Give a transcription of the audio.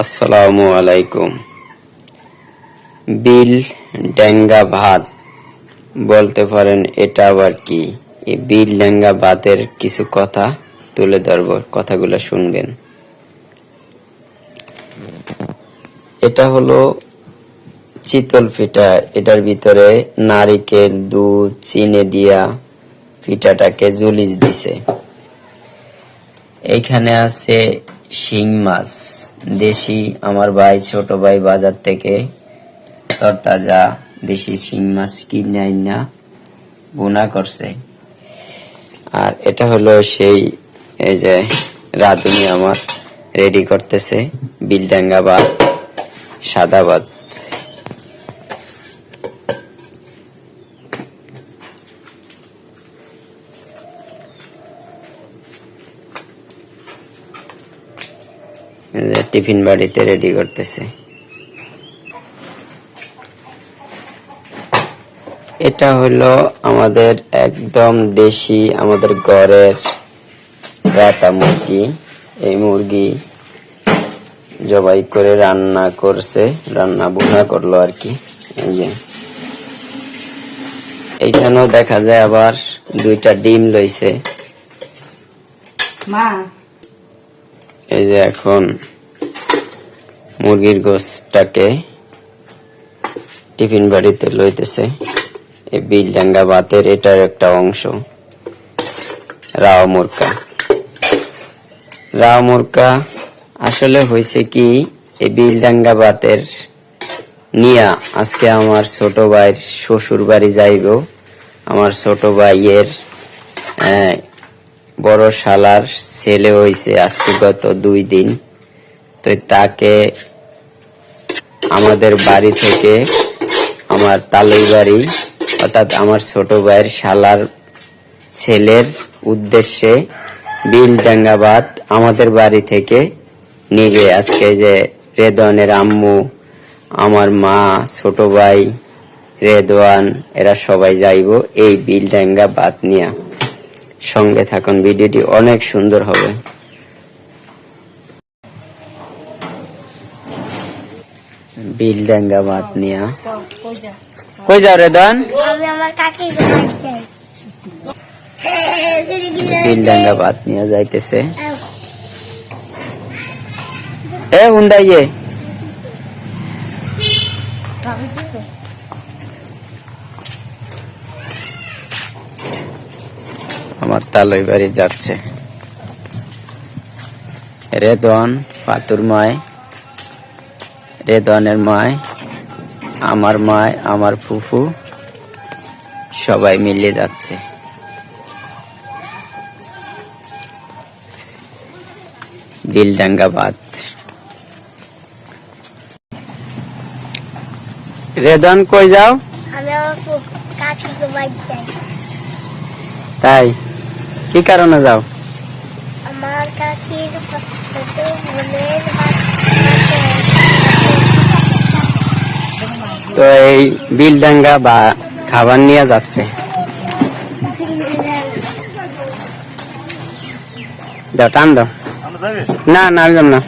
আসসালামু আলাইকুম। বিল, ডেঙ্গা, ভাত। বলতে পারেন, এটা আবার কি? এই বিল, ডেঙ্গা, ভাতের কিছু কথা তুলে ধরবো, কথাগুলো শুনবেন। এটা হলো চিতল পিঠা। এটার ভিতরে নারিকেল, দুধ, চিনে দিয়া পিঠাটাকে জুলিস দিছে। এইখানে আছে শিং মাছ। দেশি আমার ভাই, ছোট ভাই বাজার থেকে তরতাজা দেশি শিং মাছ কিনে না বোনা করছে। আর এটা হলো সেই, এই যে রাঁধুনি আমার রেডি করতেছে, বিলডাঙ্গা বা সাদা ভাত টিফিন বাড়িতে রেডি করতেছে। এটা হলো আমাদের একদম দেশি, আমাদের ঘরের রাতা মুরগি। এই মুরগি জবাই করে রান্না করছে, রান্না বুনা করল আর কি। এই যে। এইখানেও দেখা যায় আবার দুইটা ডিম লইছে। মা এই যে এখন মুরগির গোশটাকে টিফিন বাড়িতে লইতেছে। এই বিলডাঙ্গা ভাতের এটার একটা অংশ। রাও মুরকা রাও মুরকা আসলে হয়েছে কি, এই বিল ডাঙ্গা ভাতের নিয়া আজকে আমার ছোট ভাইয়ের শ্বশুর বাড়ি যাইব। আমার ছোট ভাইয়ের বড় শালার ছেলে হইছে আজকে গত দুই দিন। তো তাকে আমাদের বাড়ি থেকে আমার তালই বাড়ি, অর্থাৎ আমার ছোট ভাইয়ের শালার ছেলের উদ্দেশ্যে বিল ডাঙ্গাবাদ আমাদের বাড়ি থেকে নিবে। আজকে যে রেদওয়ানের আম্মু, আমার মা, ছোট ভাই, রেদওয়ান, এরা সবাই যাইব এই বিল ডাঙ্গা বাদ নিয়া। সঙ্গে থাকুন ভিডিওটি অনেক সুন্দর হবে। বিলডাঙ্গা ভাত নিয়া। কই যাও রে দান? বিলডাঙ্গা ভাত নিয়ে যাইতেছে। এ হুন্ডাইয়ে। আমার তালই বাড়ি যাচ্ছে। রেদন ফাতুর মায় রেদনের মায় আমার মায় আমার ফুফু সবাই মিলে যাচ্ছে। বিলডাঙ্গা বাদ রেদন কই যাও? তাই? কি কারণে যাও? তো এই বিল বিলডাঙ্গা বা খাবার নিয়ে যাচ্ছে। টান দাও। না না আমি না।